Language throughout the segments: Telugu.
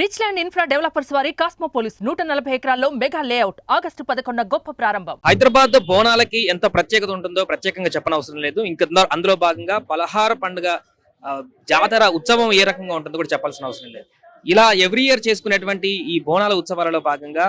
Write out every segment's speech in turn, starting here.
రిచ్ ల్యాండ్ ఇన్ఫ్రా డెవలపర్స్ వారి కాస్మోపోలిస్ నూట నలభై ఎకరాల్లో మెగా లేఅవుట్ ఆగస్టు పదకొండు గొప్ప ప్రారంభం. హైదరాబాద్ బోనాలకి ఎంత ప్రత్యేకత ఉంటుందో ప్రత్యేకంగా చెప్పనవసరం లేదు. ఇంకా అందులో భాగంగా పలహార పండుగ ఆ, జాతర ఉత్సవం ఏ రకంగా ఉంటుందో కూడా చెప్పాల్సిన అవసరం లేదు. ఇలా ఎవ్రీ ఇయర్ చేసుకునేటువంటి ఈ బోనాల ఉత్సవాలలో భాగంగా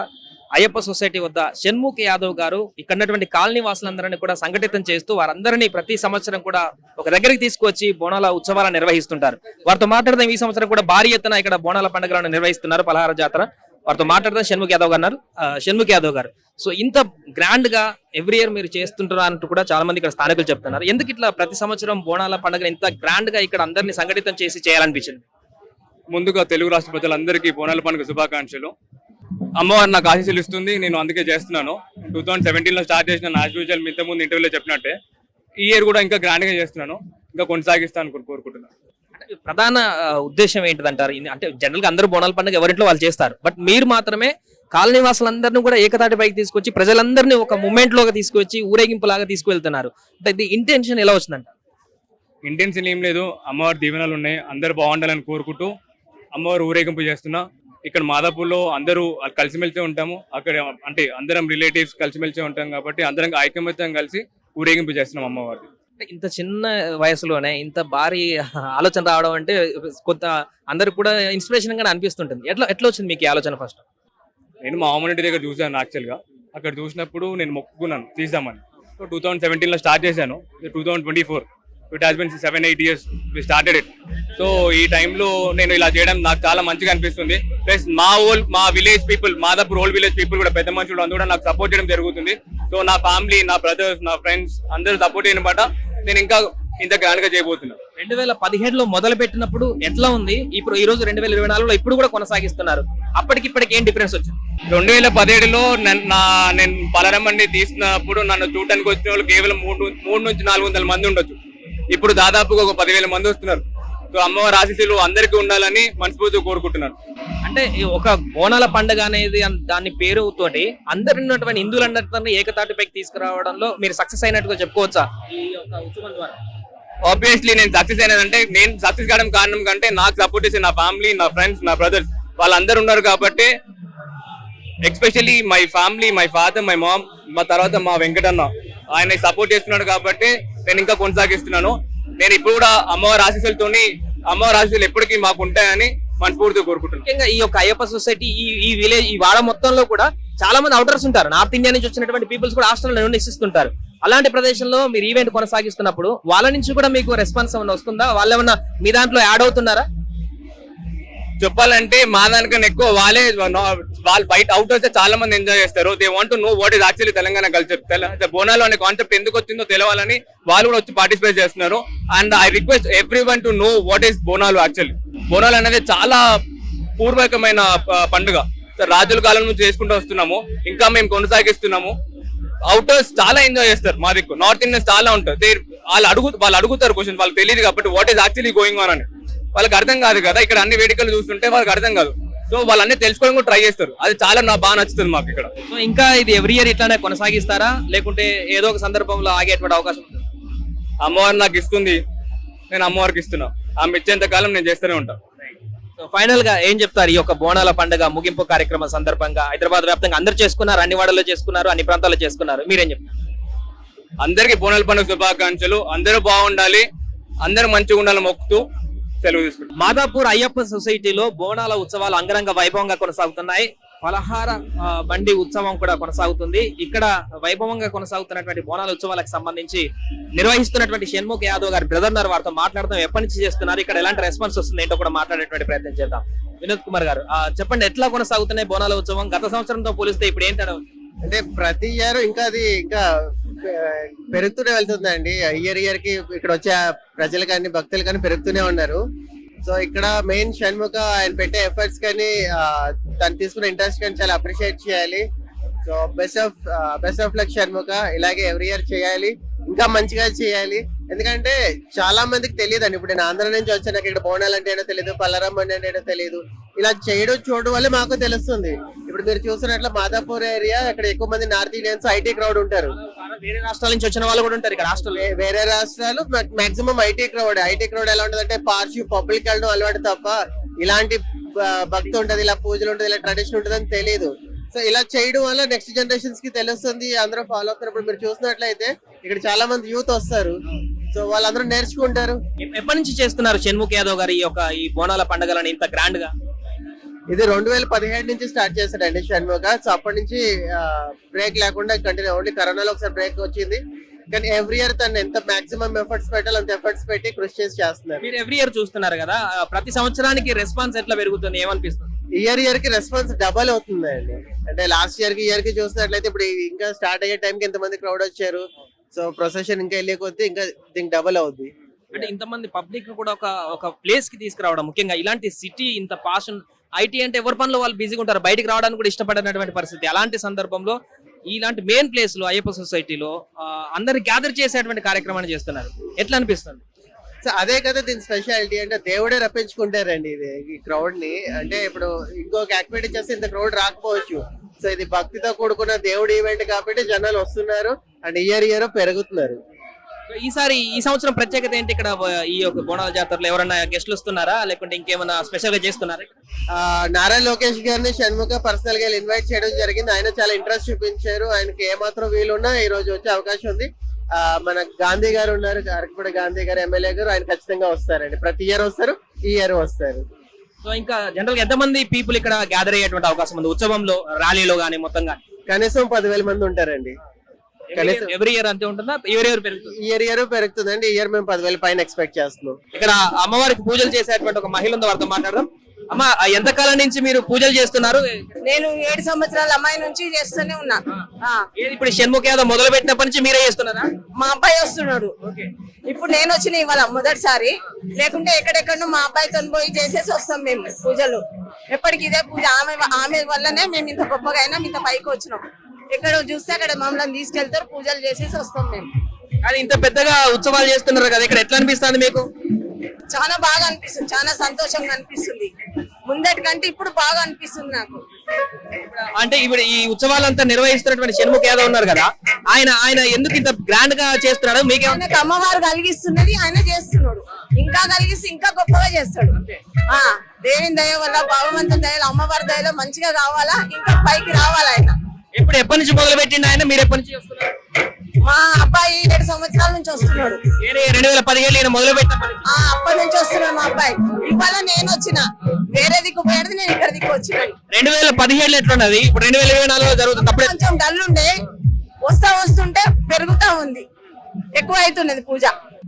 అయ్యప్ప సొసైటీ వద్ద షణ్ముఖ్ యాదవ్ గారు ఇక్కడ ఉన్నటువంటి కాలనీ వాసులందరినీ కూడా సంఘటితం చేస్తూ వారందరినీ ప్రతి సంవత్సరం కూడా ఒక దగ్గరికి తీసుకొచ్చి బోనాల ఉత్సవాలను నిర్వహిస్తుంటారు. వారితో మాట్లాడదాం ఈ సంవత్సరం కూడా భారీ ఎత్తున ఇక్కడ బోనాల పండుగలను నిర్వహిస్తున్నారు పలహార జాతర. వారితో మాట్లాడదాం షణ్ముఖ్ యాదవ్ గారు. షణ్ముఖ్ యాదవ్ గారు. సో ఇంత గ్రాండ్గా ఎవ్రీ ఇయర్ మీరు చేస్తుంటారు అంటూ కూడా చాలా మంది ఇక్కడ స్థానికులు చెప్తున్నారు. ఎందుకు ఇట్లా ప్రతి సంవత్సరం బోనాల పండుగ ఇంత గ్రాండ్గా ఇక్కడ అందరినీ సంఘటితం చేసి చేయాలనిపించింది? ముందుగా తెలుగు రాష్ట్ర ప్రజలందరికీ బోనాల పండుగ శుభాకాంక్షలు. అమ్మవారు నాకు ఆశీస్సులు ఇస్తుంది నేను అందుకే చేస్తున్నాను. టూ థౌసండ్ సెవెంటీన్లో స్టార్ట్ చేసిన యాజ్ యూజువల్ ఇంత ముందు ఇంటర్వ్యూలో చెప్పినట్టే ఈ ఇయర్ కూడా ఇంకా గ్రాండ్గా చేస్తున్నాను ఇంకా కొనసాగిస్తాను కోరు- కోరుకుంటున్నాను అంటే ప్రధాన ఉద్దేశం ఏంటిదంటారు? ఇది అంటే జనరల్గా అందరూ బోనాల పండుగ ఎవరింట్లో వాళ్ళు చేస్తారు బట్ మీరు మాత్రమే కాలనీ వాసులందరినీ కూడా ఏకతాటి పైకి తీసుకొచ్చి ప్రజలందరినీ ఒక మూమెంట్లోకి తీసుకొచ్చి ఊరేగింపు లాగా తీసుకువెళ్తున్నారు. అంటే ఇది ఇంటెన్షన్ ఎలా వచ్చిందంట? ఇంటెన్షన్ ఏం లేదు అమ్మవారి దీవెనలు ఉన్నాయి అందరు బాగుండాలని కోరుకుంటూ అమ్మవారు ఊరేగింపు చేస్తున్నా. ఇక్కడ మాదాపూర్లో అందరూ కలిసిమెలిసి ఉంటాము. అక్కడ అంటే అందరం రిలేటివ్స్ కలిసిమెలిసి ఉంటాం కాబట్టి అందరం ఐకమత్యం కలిసి ఊరేగింపు చేస్తున్నాం అమ్మవారిని అంటే ఇంత చిన్న వయసులోనే ఇంత భారీ ఆలోచన రావడం అంటే కొంత అందరికి కూడా ఇన్స్పిరేషన్గా అనిపిస్తుంటుంది. ఎట్లా ఎట్లా వచ్చింది మీకు ఆలోచన ఫస్ట్ నేను మా అమ్మనింటి దగ్గర చూశాను యాక్చువల్గా అక్కడ చూసినప్పుడు నేను మొక్కుకున్నాను తీద్దామని. సో టూ థౌసండ్ సెవెంటీన్లో స్టార్ట్ చేశాను. Two thousand twenty four it has been seven eight years we started it so ఈ టైంలో నేను ఇలా చేయడం నాకు చాలా మంచిగా అనిపిస్తుంది. ప్లస్ మా ఓల్ మా village people Madhapur old village people కూడా పెద్ద మనుషులు అందరూ కూడా నాకు సపోర్ట్ చేయడం జరుగుతుంది. సో నా ఫ్యామిలీ నా బ్రదర్స్ నా ఫ్రెండ్స్ అందరూ సపోర్ట్ చేయడం బట్ట నేను ఇంకా ఇంత గ్రాండ్గా చేయబోతున్నాను రెండు వేల పదిహేడులో మొదలు పెట్టినప్పుడు ఎట్లా ఉంది? ఇప్పుడు ఈ రోజు రెండు వేల ఇరవై నాలుగులో ఇప్పుడు కూడా కొనసాగిస్తున్నారు. అప్పటికి ఇప్పటికి ఏం డిఫరెన్స్ వచ్చింది? రెండు వేల పదిహేడులో నన్- నా నేను పలరమండి తీసినప్పుడు నన్ను చూడటానికి వచ్చిన వాళ్ళు కేవలం మూడు మూడు నుంచి నాలుగు వందల మంది ఉండొచ్చు. ఇప్పుడు దాదాపుగా ఒక పదివేల మంది వస్తున్నారు. సో అమ్మవారి ఆశీస్సులు అందరికీ ఉండాలని మనస్ఫూర్తిగా కోరుకుంటున్నాను. అంటే ఒక బోనాల పండుగ అనేది అన్- దాని పేరు తోటి అందరు ఉన్నటువంటి హిందువులందరినీ ఏకతాటిపైకి తీసుకురావడంలో మీరు సక్సెస్ అయినట్టుగా చెప్పుకోవచ్చా? ఈ యొక్క ఉత్సవం ద్వారా. ఆబ్వియస్లీ నేను సక్సెస్ అయినదంటే నేను సక్సెస్ కావడం కారణం కంటే నాకు సపోర్ట్ చేసే నా ఫ్యామిలీ నా ఫ్రెండ్స్ నా బ్రదర్స్ వాళ్ళందరూ ఉన్నారు కాబట్టి especially my family my father my mom మా తర్వాత మా వెంకటన్న ఆయన సపోర్ట్ చేస్తున్నాడు కాబట్టి నేను ఇంకా కొనసాగిస్తున్నాను. నేను ఇప్పుడు కూడా అమ్మవారి ఆశీస్సులతోని అమ్మవారి ఆశీస్సులు ఎప్పటికీ మాకు ఉంటాయని మనస్ఫూర్తిగా కోరుకుంటున్నాను. ముఖ్యంగా ఈ యొక్క అయ్యప్ప సొసైటీ ఈ ఈ విలేజ్ ఈ వాడ మొత్తంలో కూడా చాలా మంది అవుటర్స్ ఉంటారు. నార్త్ ఇండియా నుంచి వచ్చినటువంటి పీపుల్స్ కూడా హాస్టల్లో నివసిస్తుంటారు. అలాంటి ప్రదేశంలో మీరు ఈవెంట్ కొనసాగిస్తున్నప్పుడు వాళ్ళ నుంచి కూడా మీకు రెస్పాన్స్ ఏమైనా వస్తుందా? వాళ్ళు ఏమన్నా మీ దాంట్లో యాడ్ అవుతున్నారా? చెప్పాలంటే మా దానికన్నా ఎక్కువ వాళ్ళే వాళ్ళు బయట అవుట్ వస్తే చాలా మంది ఎంజాయ్ చేస్తారు. They want know what is actually Telangana culture Bonalu అనే కాన్సెప్ట్ ఎందుకు వచ్చిందో తెలవాలని వాళ్ళు కూడా వచ్చి పార్టిసిపేట్ చేస్తున్నారు. And I request everyone to know what is Bonalu actually Bonalu అనేది చాలా పూర్వకమైన పండుగ. రాజుల కాలం నుంచి చేసుకుంటూ వస్తున్నాము. ఇంకా మేము కొనసాగిస్తున్నాము. అవుటర్స్ చాలా ఎంజాయ్ చేస్తారు మా దిక్కు. నార్త్ ఇండియన్స్ చాలా ఉంటారు. They- వాళ్ళు అడుగు వాళ్ళు అడుగుతారు క్వశ్చన్ వాళ్ళకి తెలియదు కాబట్టి what is actually going on అని. వాళ్ళకి అర్థం కాదు కదా ఇక్కడ అన్ని వేదికలు చూస్తుంటే వాళ్ళకి అర్థం కాదు. సో వాళ్ళన్నీ తెలుసుకోవడం కూడా ట్రై చేస్తారు. అది చాలా నా బాగా నచ్చుతుంది మాకు ఇక్కడ. సో ఇంకా ఇది ఎవ్రీ ఇయర్ ఇట్లానే కొనసాగిస్తారా? లేకుంటే ఏదో ఒక సందర్భంలో ఆగేటువంటి అవకాశం ఉంటుందా? అమ్మవారు నాకు ఇస్తుంది. నేను అమ్మవారికి ఇస్తున్నా. ఆమె ఇచ్చేంత కాలం నేను చేస్తూనే ఉంటాను సో ఫైనల్గా ఏం చెప్తారు? ఈ యొక్క బోనాల పండుగ ముగింపు కార్యక్రమం సందర్భంగా హైదరాబాద్ వ్యాప్తంగా అందరు చేసుకున్నారు అన్ని వాడల్లో చేసుకున్నారు అన్ని ప్రాంతాల్లో చేసుకున్నారు. మీరేం చెప్తారు? అందరికి బోనాల పండుగ శుభాకాంక్షలు. అందరూ బాగుండాలి. అందరూ మంచిగా ఉండాలని మొక్కుతూ సెలవు తీసుకుంటాం. మాదాపూర్ అయ్యప్ప సొసైటీలో బోనాల ఉత్సవాలు అంగరంగ వైభవంగా కొనసాగుతున్నాయి. పలహార ఆ, బండి ఉత్సవం కూడా కొనసాగుతుంది. ఇక్కడ వైభవంగా కొనసాగుతున్నటువంటి బోనాల ఉత్సవాలకు సంబంధించి నిర్వహిస్తున్నటువంటి షణ్ముఖ్ యాదవ్ గారి బ్రదర్ గారు వారితో మాట్లాడదాం. ఎప్పటి నుంచి చేస్తున్నారు? ఇక్కడ ఎలాంటి రెస్పాన్స్ వస్తుంది ఏంటో కూడా మాట్లాడేటువంటి ప్రయత్నం చేద్దాం. వినోద్ కుమార్ గారు ఆ, చెప్పండి ఎట్లా కొనసాగుతున్నాయి బోనాల ఉత్సవం? గత సంవత్సరంతో పోలిస్తే ఇప్పుడు ఏం తేడా అంటే ప్రతి ఇయర్ ఇంకా అది ఇంకా పెరుగుతూనే వెళ్తుందండి. ఇయర్ ఇయర్కి ఇక్కడ వచ్చే ప్రజలు కానీ భక్తులు కానీ పెరుగుతూనే ఉన్నారు. సో ఇక్కడ మెయిన్ షణ్ముఖ ఆయన పెట్టే ఎఫర్ట్స్ కానీ తను తీసుకున్న ఇంట్రెస్ట్ కానీ చాలా అప్రిషియేట్ చేయాలి. So best of best of luck Shanmukha. ఇలాగే ఎవ్రీ ఇయర్ చేయాలి. ఇంకా మంచిగా చేయాలి. ఎందుకంటే చాలా మందికి తెలియదు అండి ఇప్పుడు నేను ఆంధ్ర నుంచి వచ్చాను నాకు ఇక్కడ బోనాలు అంటే ఏంటో తెలియదు పల్లరమ్మ అంటే ఏంటో తెలియదు ఇలా చేయడం చూడడం వల్ల మాకు తెలుస్తుంది. ఇప్పుడు మీరు చూసినట్లు మాదాపూర్ ఏరియా ఇక్కడ ఎక్కువ మంది నార్త్ ఇండియన్స్ ఐటీ క్రౌడ్ ఉంటారు. వేరే రాష్ట్రాల నుంచి వచ్చిన వాళ్ళు కూడా ఉంటారు ఇక్కడ వే- వేరే రాష్ట్రాలు maximum IT crowd. IT crowd ఎలా ఉంటది అంటే పార్షి పబ్లిక్ వెళ్ళడం అలవాటు తప్ప ఇలాంటి భక్తి ఉంటది ఇలా పూజలు ఉంటది ఇలా ట్రెడిషన్ ఉంటది అని తెలియదు సో ఇలా చేయడం వల్ల నెక్స్ట్ జనరేషన్స్కి తెలుస్తుంది అందరూ ఫాలో అవుతారు ఇప్పుడు మీరు చూసినట్లయితే ఇక్కడ చాలా మంది యూత్ వస్తారు. సో వాళ్ళందరూ నేర్చుకుంటారు. ఎప్- ఎప్పటి నుంచి చేస్తున్నారు షణ్ముఖ్ యాదవ్ గారు ఈ యొక్క ఈ బోనాల పండుగలను ఇంత గ్రాండ్గా ఇది రెండు వేల పదిహేడు నుంచి స్టార్ట్ చేశాడండి షణ్ముఖ సో అప్పటి నుంచి బ్రేక్ లేకుండా కంటిన్యూ ఓన్లీ కరోనాలో ఒకసారి బ్రేక్ వచ్చింది. కానీ ఎవ్రీ ఇయర్ తను ఎంత మాక్సిమం ఎఫర్ట్స్ పెట్టాలి అంత ఎఫర్ట్స్ పెట్టి కృషి చేసి చేస్తున్నారు. మీరు ఎవ్రీ ఇయర్ చూస్తున్నారు కదా ప్రతి సంవత్సరానికి రెస్పాన్స్ ఎట్లా పెరుగుతుంది? ఏమనిపిస్తుంది? ఇయర్ ఇయర్కి రెస్పాన్స్ డబల్ అవుతుంది అండి అంటే లాస్ట్ ఇయర్కి ఇయర్కి చూసినట్లయితే ఇప్పుడు ఇంకా స్టార్ట్ అయ్యే టైం కి ఎంతమంది క్రౌడ్ వచ్చారు? సో ప్రొసెషన్ ఇంకా వెళ్ళే కొద్దీ ఇంకా దీనికి డబల్ అవుద్ది. అంటే ఇంతమంది పబ్లిక్ కూడా ఒక ఒక ప్లేస్కి తీసుకురావడం ముఖ్యంగా. ఇలాంటి సిటీ ఇంత పాషన్ ఐటీ అంటే ఎవరి పనులు వాళ్ళు బిజీగా ఉంటారు బయటికి రావడానికి కూడా ఇష్టపడినటువంటి పరిస్థితి. అలాంటి సందర్భంలో ఇలాంటి మెయిన్ ప్లేస్లో అయ్యప్ప సొసైటీలో అందరు గ్యాదర్ చేసేటువంటి కార్యక్రమాన్ని చేస్తున్నారు. ఎట్లా అనిపిస్తుంది? సో అదే కదా దీని స్పెషాలిటీ అంటే దేవుడే రప్పించుకుంటారండి ఇది ఈ క్రౌడ్ని. అంటే ఇప్పుడు ఇంకొక యాక్టివిటీ చేస్తే ఇంత క్రౌడ్ రాకపోవచ్చు. సో ఇది భక్తితో కూడుకున్న దేవుడి ఈవెంట్ కాబట్టి జనాలు వస్తున్నారు అండ్ ఇయర్ ఇయర్ పెరుగుతున్నారు. ఈసారి ఈ సంవత్సరం ప్రత్యేకత ఏంటి ఇక్కడ ఈ యొక్క బోనాల జాతరలో? ఎవరైనా గెస్ట్లు వస్తున్నారా? లేకుంటే ఇంకేమైనా స్పెషల్గా చేస్తున్నారా ఆ, నారా లోకేష్ గారిని షణ్ముఖ పర్సనల్గా ఇన్వైట్ చేయడం జరిగింది. ఆయన చాలా ఇంట్రెస్ట్ చూపించారు. ఆయనకి ఏమాత్రం వీలున్నా ఈ రోజు వచ్చే అవకాశం ఉంది. మన గాంధీ గారు ఉన్నారు. అరకపూడి గాంధీ గారు ఎమ్మెల్యే గారు. ఆయన ఖచ్చితంగా వస్తారండి. ప్రతి ఇయర్ వస్తారు. ఈ ఇయర్ వస్తారు. సో ఇంకా జనరల్గా ఎంతమంది పీపుల్ ఇక్కడ గ్యాదర్ అయ్యేటువంటి అవకాశం ఉంది? ఉత్సవంలో ర్యాలీలో గానీ మొత్తంగా కనీసం పదివేల మంది ఉంటారండి. కనీసం ఎవ్రీ ఇయర్ అంతే ఉంటుందా? ఎవరి ఇయర్ పెరుగుతుంది? ఇయర్ ఇయర్ పెరుగుతుందండి. ఈ ఇయర్ మేము పదివేల పైన ఎక్స్పెక్ట్ చేస్తున్నాం. ఇక్కడ అమ్మవారికి పూజలు చేసేటువంటి ఒక మహిళ ఉంది వారితో మాట్లాడదాం. అమ్మ ఎంత కాలం నుంచి మీరు పూజలు చేస్తున్నారు? నేను ఏడు సంవత్సరాల అమ్మాయి నుంచి చేస్తూనే ఉన్నా. ఆ, ఏది ఇప్పుడు షణ్ముఖ యాదవ్ మొదలు పెట్టినప్పటి నుంచి మీరే చేస్తున్నారా? మా అబ్బాయి వస్తున్నాడు. ఇప్పుడు నేను వచ్చిన ఇవాళ మొదటిసారి. లేకుంటే ఎక్కడెక్కడో మా అబ్బాయితో పోయి చేసేసి వస్తాం మేము పూజలు. ఎప్పటికి ఇదే పూజ. ఆమె ఆమె వల్లనే మేము ఇంత గొప్పగా అయినా ఇంత పైకి వచ్చినాం. ఎక్కడ చూస్తే అక్కడ మమ్మల్ని తీసుకెళ్తారు పూజలు చేసేసి వస్తాం మేము. కానీ ఇంత పెద్దగా ఉత్సవాలు చేస్తున్నారు కదా ఇక్కడ ఎట్లా అనిపిస్తుంది మీకు? చాలా బాగా అనిపిస్తుంది చాలా సంతోషంగా అనిపిస్తుంది. ముందటి కంటే ఇప్పుడు బాగా అనిపిస్తుంది నాకు. అంటే ఇప్పుడు ఈ ఉత్సవాలంతా నిర్వహిస్తున్నటువంటి షణ్ముఖ యాదవ్ ఉన్నారు కదా ఆయన ఆయన ఎందుకు ఇంత గ్రాండ్గా చేస్తున్నాడు? ఆయనకు అమ్మవారు కలిగిస్తున్నది ఆయన చేస్తున్నాడు. ఇంకా కలిగిస్తే ఇంకా గొప్పగా చేస్తాడు. ఆ దేవుని దయ వల్ల భగవంతుని దయలో అమ్మవారి దయలో మంచిగా కావాలా? ఇంకా పైకి రావాలా ఆయన. ఎప్పుడు ఎప్పటి నుంచి మొదలు పెట్టిండు ఆయన? మీరు ఎప్పటి నుంచి చేస్తున్నారు? మా అబ్బాయి ఏడు సంవత్సరాల నుంచి వస్తున్నాడు. నేనే రెండు వేల పదిహేడు ఈయన మొదలు. ఆ అప్పటి నుంచి వస్తున్నాడు మా అబ్బాయి. ఇవాళ నేను వచ్చిన వేరే దిక్కు పోయేది నేను ఇక్కడ దిక్కు వచ్చినాను. రెండు వేల పదిహేడులో ఎట్లున్నది? ఇప్పుడు రెండు వేల ఇరవై నాలుగులో జరుగుతుంది. అప్పుడే కొంచెం డల్ ఉండే వస్తా వస్తుంటే పెరుగుతా ఉంది. ఎక్కువ అవుతున్నది పూజ.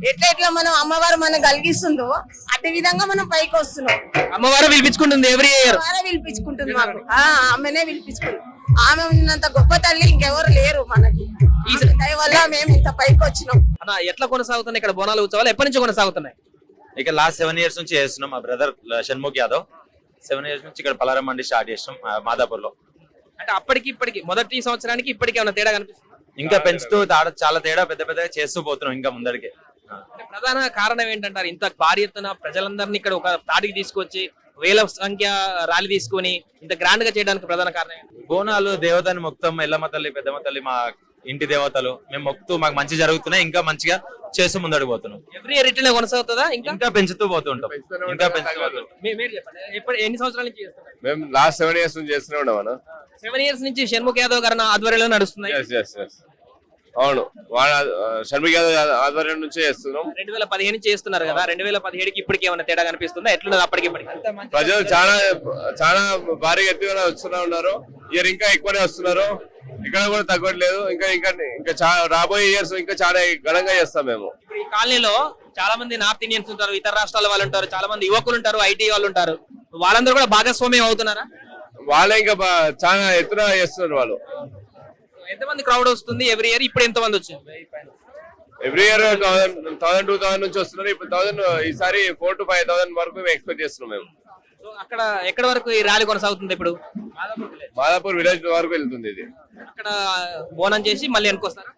ఎట్లా ఎట్లా మనం అమ్మవారు మనం కలిగిస్తుందో అటు విధంగా మనం పైకి వస్తున్నాం. అమ్మవారు పిలిపించుకుంటుంది ఎవ్రీ ఇయర్. పిలిపించుకుంటుంది మాకు. ఆ, ఆమెనే పిలిపించుకుంది. ఆమె ఉన్నంత గొప్ప తల్లి ఇంకెవరు లేరు మనకి. దయ వల్ల మేము ఇంత పైకి వచ్చినాం. అన్న ఎట్లా కొనసాగుతున్నాయి? ఇక్కడ బోనాల ఉత్సవాలు ఎప్పటి నుంచి కొనసాగుతున్నాయి? ఇక లాస్ట్ సెవెన్ ఇయర్స్ నుంచి చేస్తున్నాం మా brother Shanmukh Yadav. Seven years నుంచి ఇక్కడ పలారం మండి స్టార్ట్ చేసినాం మాదాపూర్లో అంటే అప్పటికి ఇప్పటికి మొదటి సంవత్సరానికి ఇప్పటికి ఏమైనా తేడా కనిపిస్తుంది? ఇంకా పెంచుతూ తాడ- చాలా తేడా పెద్ద పెద్దగా చేస్తూ పోతున్నాం ఇంకా ముందరికి ప్రధాన కారణం ఏంటంటారు? ఇంత భారీ ఎత్తున ప్రజలందరినీ ఇక్కడ ఒక తాటికి తీసుకొచ్చి వేల సంఖ్య ర్యాలీ తీసుకొని ఇంత గ్రాండ్గా చేయడానికి ప్రధాన కారణం ఏంటి? బోనాలు దేవతని మొక్తాం ఎల్లమ్మ తల్లి పెద్దమ్మ తల్లి మా ఇంటి దేవతలు మేము మొక్కుతూ మాకు మంచి జరుగుతున్నాయి ఇంకా మంచిగా చేస్తూ ముందడికి పోతున్నాం. ఎవ్రీ ఇయర్ ఇట్లనే కొనసాగుతుందా ఇంకా? ఇంకా పెంచుతూ పోతుంటాం. ఇంకా పెంచుతూ పోతుంటాం. మీ- మీరు చెప్పండి. ఎప్పుడు ఎన్ని సంవత్సరాల నుంచి చేస్తున్నారు? మేము లాస్ట్ సెవెన్ ఇయర్స్ నుంచి చేస్తూనే ఉన్నాం సెవెన్ ఇయర్స్ నుంచి షణ్ముఖ్ యాదవ్ గారి ఆధ్వర్యంలో నడుస్తున్నాయి. ఎస్ ఎస్ ఎస్ అవును. వాళ్ళ యాదవ్ ఆధ్వర్యం నుంచే చేస్తున్నాం. రెండు వేల పదిహేను చేస్తున్నారు కదా. రెండు వేల పదిహేడుకి ఇప్పటికి ఏమైనా తేడా కనిపిస్తుందా? ఎట్లున్నది అప్పటికి ఇప్పటికి? ప్రజలు చాలా చాలా భారీ ఎత్తుగా వస్తూనే ఉన్నారు. ఇయర్ ఇంకా ఎక్కువనే వస్తున్నారు. ఇక్కడ కూడా తగ్గట్లేదు. ఇంకా ఇంకా ఇంకా రాబోయే ఇయర్స్ ఇంకా చాలా ఘనంగా చేస్తాం మేము. ఇప్పుడు ఈ కాలనీలో చాలా మంది నార్త్ ఇండియన్స్ ఉంటారు ఇతర రాష్ట్రాల వాళ్ళు ఉంటారు చాలా మంది యువకులు ఉంటారు ఐటీ వాళ్ళు ఉంటారు. వాళ్ళందరూ కూడా భాగస్వామ్యం అవుతున్నారా? వాళ్ళే ఇంకా చాలా ఎత్తున చేస్తున్నారు వాళ్ళు. ఎంతమంది క్రౌడ్ వస్తుంది ఎవ్రీ ఇయర్ ఇప్పుడు ఎంత మంది వచ్చింది every year thousand two thousand నుంచి వస్తున్నారు. ఇప్పుడు థౌసండ్ ఈసారి ఫోర్ టు ఫైవ్ థౌసండ్ వరకు మేము ఎక్స్పెక్ట్ చేస్తున్నాం మేము. అక్కడ ఎక్కడ వరకు ఈ ర్యాలీ కొనసాగుతుంది ఇప్పుడు? మాదాపూర్ విలేజ్ వరకు వెళ్తుంది ఇది. అక్కడ బోనం చేసి మళ్ళీ వెనుకొస్తారా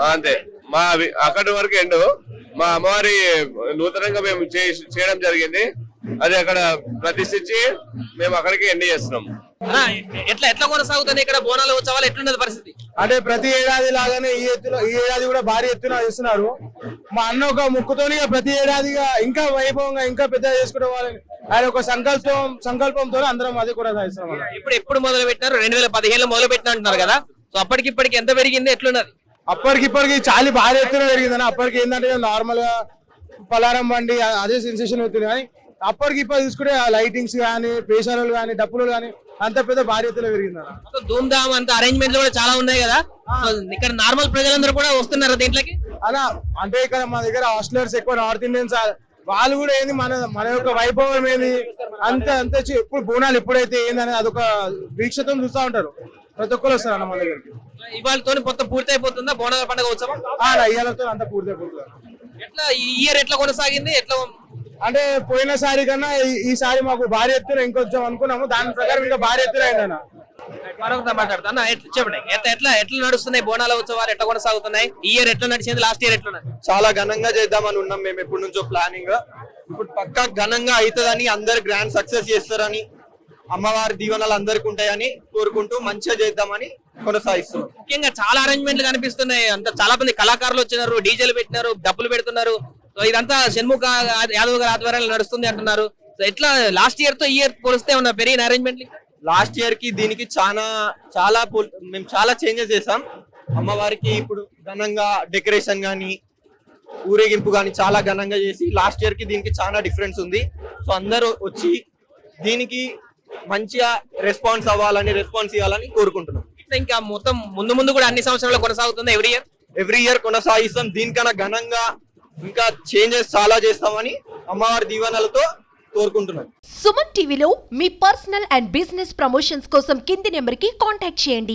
ఆ, అంతే. మా అక్కడి వరకు ఎండు. మా అమ్మవారి నూతనంగా మేము చేయడం జరిగింది. అది అక్కడ ప్రతిష్ఠించి మేము అక్కడికి ఎండి చేస్తున్నాం. ఎట్లా ఎట్లా కొనసాగుతుంది ఇక్కడ బోనాల ఉత్సవాలు? ఎట్లున్నది పరిస్థితి? అంటే ప్రతి ఏడాది లాగానే ఈ ఎత్తులో ఈ ఏడాది కూడా భారీ ఎత్తున చేస్తున్నారు. మా అన్న ఒక ముక్కుతోని ప్రతి ఏడాదిగా ఇంకా వైభవంగా ఇంకా పెద్దగా చేసుకునే వాళ్ళని ఆయన ఒక సంకల్పం సంకల్పంతో అందరం అది కూడా సాధిస్తాం అన్న. ఇప్పుడు ఎప్పుడు మొదలు పెట్టినారు రెండు వేల పదిహేను మొదలు పెట్టిన అంటున్నారు కదా. సో అప్పటికి ఇప్పటికి ఎంత పెరిగింది? ఎట్లున్నది? అప్పటికి ఇప్పటికి చాలా భారీ ఎత్తున పెరిగింది అప్పటికి ఏంటంటే నార్మల్గా పలారం బండి అదే సెన్సేషన్ అవుతుంది. కానీ అప్పటికి ఇప్పుడు చూసుకుంటే లైటింగ్స్ కానీ పేషాలు కానీ డప్పులు కానీ అంత పెద్ద ఎత్తున పెరిగింది ధూమ్ ధామ్ అంత అరేంజ్మెంట్లు కూడా చాలా ఉన్నాయి కదా? ఇక్కడ నార్మల్ ప్రజలందరూ కూడా వస్తున్నారు దీంట్లోకి? అలా అంటే ఇక్కడ మా దగ్గర హాస్టలర్స్ ఎక్కువ నార్త్ ఇండియన్స్ వాళ్ళు కూడా ఏంది మన మన యొక్క వైభవం ఏంది అంత అంత ఎప్పుడు బోనాలు ఎప్పుడైతే ఏందని అదొక వీక్షతో చూస్తూ ఉంటారు. ప్రతి ఒక్కరు వస్తారు అన్న మన దగ్గరికి. ఇవాళతో మొత్తం పూర్తి అయిపోతుందా బోనాల పండుగ ఉత్సవం? అయ్యాలతో అంత పూర్తయిపోతుంది. ఎట్లా ఈ ఇయర్ ఎట్లా కొనసాగింది? ఎట్లా అంటే పోయినసారి కన్నా ఈ- ఈసారి మాకు భారీ ఎత్తున ఇంకొంచెం అనుకున్నాము. దాని ప్రకారం ఇంకా భారీ ఎత్తున అయిందన్న మాట్లాడతా. అన్న ఎట్లా చెప్పండి. ఎట్లా ఎట్లా ఎట్లా నడుస్తున్నాయి బోనాల ఉత్సవాలు? ఎట్లా కొనసాగుతున్నాయి? ఈ ఇయర్ ఎట్లా నడిచింది? లాస్ట్ ఇయర్ ఎట్లా? చాలా ఘనంగా చేద్దామని ఉన్నాం మేము ఎప్పటి నుంచో ప్లానింగ్ ఇప్పుడు పక్కా ఘనంగా అవుతుందని అందరు గ్రాండ్ సక్సెస్ చేస్తారని అమ్మవారి దీవెనలు అందరికి ఉంటాయని కోరుకుంటూ మంచిగా చేద్దామని కొనసాగిస్తున్నాం. ముఖ్యంగా చాలా అరేంజ్మెంట్లు కనిపిస్తున్నాయి. అంత చాలా మంది కళాకారులు వచ్చినారు డీజేలు పెట్టినారు డబ్బులు పెడుతున్నారు. సో ఇదంతా షణ్ముఖ యాదవ్ గారి ఆధ్వర్యంలో నడుస్తుంది అంటున్నారు. సో ఎట్లా లాస్ట్ ఇయర్తో ఇయర్ పోలిస్తే ఉన్న పెరిగిన అరేంజ్మెంట్లు లాస్ట్ ఇయర్కి దీనికి చాలా చాలా మేము చాలా చేంజెస్ చేసాం అమ్మవారికి ఇప్పుడు ఘనంగా డెకరేషన్ గానీ ఊరేగింపు గానీ చాలా ఘనంగా చేసి లాస్ట్ ఇయర్కి దీనికి చాలా డిఫరెన్స్ ఉంది. సో అందరూ వచ్చి దీనికి మంచిగా రెస్పాన్స్ అవ్వాలని రెస్పాన్స్ ఇవ్వాలని కోరుకుంటున్నాం. ఇట్లా ఇంకా మొత్తం ముందు ముందు కూడా అన్ని సంవత్సరాలు కొనసాగుతుంది? ఎవ్రీ ఇయర్ ఎవ్రీ ఇయర్ కొనసాగిస్తాం. దీనికన్నా ఘనంగా ఇంకా చేంజెస్ చాలా చేస్తామని అమ్మవారి దీవెనలతో కోరుకుంటున్నాను సుమన్ టీవీలో మీ పర్సనల్ అండ్ బిజినెస్ ప్రమోషన్స్ కోసం కింది నెంబర్కి కాంటాక్ట్ చేయండి.